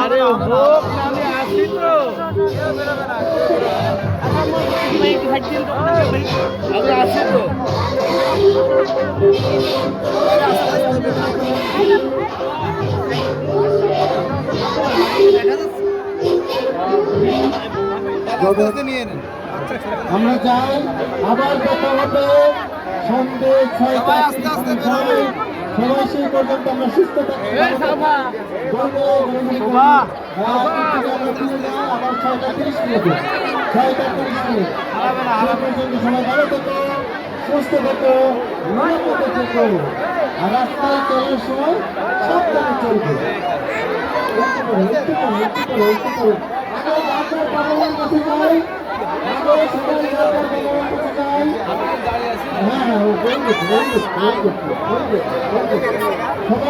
আরে না, আমি আসি তো। আমি আসি তো আমরা চাই আবার কথা হবে সন্ধ্যে ছয়টা সবাই সেই পর্যন্ত আমরা সুস্থ শোভা, আবার ছয়টা তিরিশ মিনিট। ছয়টা তিরিশ মিনিট। সবাই ভালো থেকো সুস্থ থেকো নিরাপদে থেকো। আর রাস্তায় চলার সময় সাবধানে চলবে। হ্যাঁ হ্যাঁ